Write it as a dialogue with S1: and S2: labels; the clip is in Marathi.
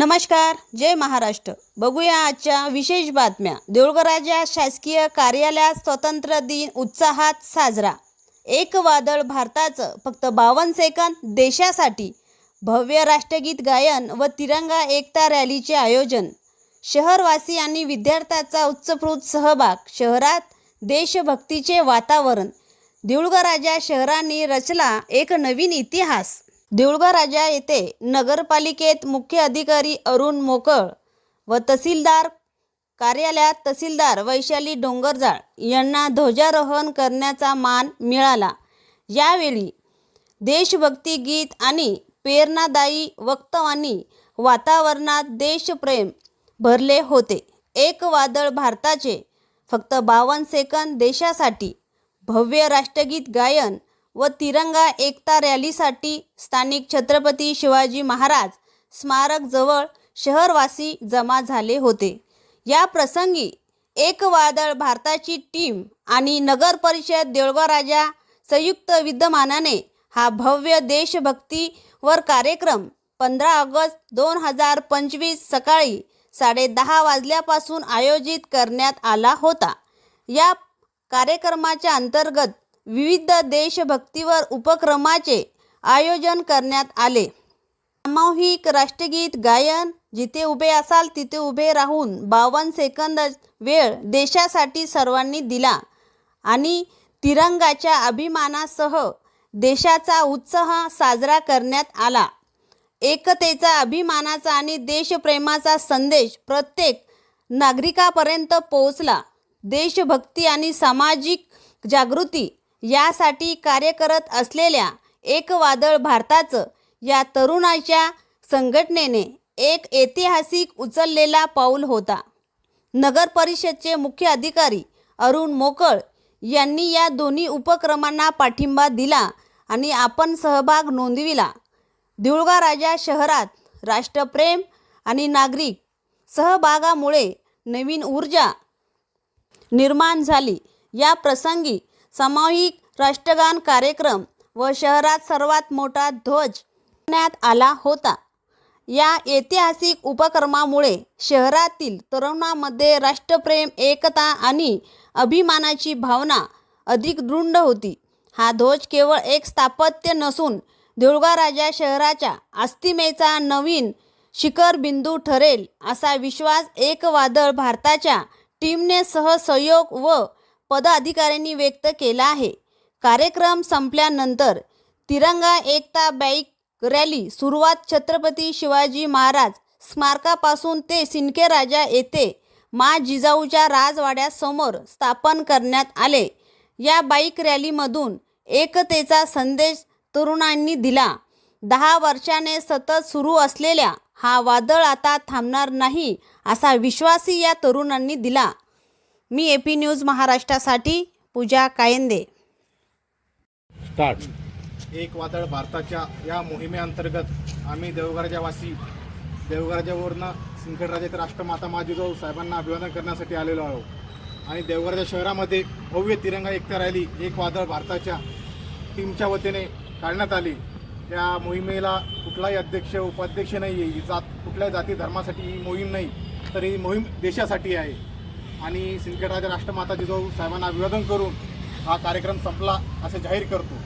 S1: नमस्कार जय महाराष्ट्र. बघूया आजच्या विशेष बातम्या. देऊळगराच्या शासकीय कार्यालयात स्वतंत्र दिन उत्साहात साजरा. एक वादळ भारताचं फक्त बावन्न सेकंद देशासाठी. भव्य राष्ट्रगीत गायन व तिरंगा एकता रॅलीचे आयोजन. शहरवासी आणि विद्यार्थ्याचा उत्स्फूर्त सहभाग. शहरात देशभक्तीचे वातावरण. देऊळगराजा शहराने रचला एक नवीन इतिहास. देऊळगराजा येथे नगरपालिकेत मुख्य अधिकारी अरुण मोकळ व तहसीलदार कार्यालयात तहसीलदार वैशाली डोंगरजाळ यांना ध्वजारोहण करण्याचा मान मिळाला. यावेळी देशभक्ती गीत आणि प्रेरणादायी वक्तव्यांनी वातावरणात देशप्रेम भरले होते. एक वादळ भारताचे फक्त बावन्न सेकंद देशासाठी भव्य राष्ट्रगीत गायन व तिरंगा एकता रॅलीसाठी स्थानिक छत्रपती शिवाजी महाराज स्मारक जवळ शहरवासी जमा झाले होते. या प्रसंगी एक वादळ भारताची टीम आणि नगर परिषद देऊळगाव राजा संयुक्त विद्यमानाने हा भव्य देशभक्तीवर कार्यक्रम पंधरा ऑगस्ट दोन हजार पंचवीस सकाळी साडेदहा वाजल्यापासून आयोजित करण्यात आला होता. या कार्यक्रमाच्या अंतर्गत विविध देशभक्तीवर उपक्रमाचे आयोजन करण्यात आले. सामूहिक राष्ट्रगीत गायन जिथे उभे असाल तिथे उभे राहून बावन्न सेकंद वेळ देशासाठी सर्वांनी दिला आणि तिरंगाच्या अभिमानासह देशाचा उत्साह साजरा करण्यात आला. एकतेचा अभिमानाचा आणि देशप्रेमाचा संदेश प्रत्येक नागरिकापर्यंत पोहोचला. देशभक्ती आणि सामाजिक जागृती यासाठी कार्य करत असलेल्या एक वादळ भारताचं या तरुणाच्या संघटनेने एक ऐतिहासिक उचललेला पाऊल होता. नगर परिषदचे मुख्य अधिकारी अरुण मोकळ यांनी या दोन्ही उपक्रमांना पाठिंबा दिला आणि आपण सहभाग नोंदविला. देऊळगाव राजा शहरात राष्ट्रप्रेम आणि नागरिक सहभागामुळे नवीन ऊर्जा निर्माण झाली. या प्रसंगी सामूहिक राष्ट्रगान कार्यक्रम व शहरात सर्वात मोठा ध्वज करण्यात आला होता. या ऐतिहासिक उपक्रमामुळे शहरातील तरुणांमध्ये राष्ट्रप्रेम एकता आणि अभिमानाची भावना अधिक दृढ होती. हा ध्वज केवळ एक स्थापत्य नसून देऊळगाव राजा शहराच्या अस्तिमेचा नवीन शिखर बिंदू ठरेल असा विश्वास एक वादळ भारताच्या टीमने सहसहयोग व पदाधिकाऱ्यांनी व्यक्त केला आहे. कार्यक्रम संपल्यानंतर तिरंगा एकता बाईक रॅली सुरुवात छत्रपती शिवाजी महाराज स्मारकापासून ते सिनके राजा येथे मा जिजाऊच्या राजवाड्यासमोर स्थापन करण्यात आले. या बाईक रॅलीमधून एकतेचा संदेश तरुणांनी दिला. दहा वर्षाने सतत सुरू असलेल्या हा वादळ आता थांबणार नाही असा विश्वासही या तरुणांनी दिला. मी ए पी न्यूज महाराष्ट्रासाठी पूजा कायंदे.
S2: स्टार्ट.
S3: एक वादळ भारताच्या या मोहिमेअंतर्गत आम्ही देवघराच्या वासी देवघराच्यावरनं सिंदखेडराजे ते राष्ट्रमाता माजिजाऊ साहेबांना अभिवादन करण्यासाठी आलेलो आहोत. आणि देवघराच्या शहरामध्ये भव्य तिरंगा एकता रॅली एक वादळ भारताच्या टीमच्या वतीने काढण्यात आली. या मोहिमेला कुठलाही अध्यक्ष उपाध्यक्ष नाही आहे ही जात कुठल्याही जाती धर्मासाठी ही मोहीम नाही तर ही मोहीम देशासाठी आहे. आणि सिंदखेडराजा राष्ट्रमाता जिजाऊ साहेबांना अभिवादन करून हा कार्यक्रम संपला असे जाहीर करतो.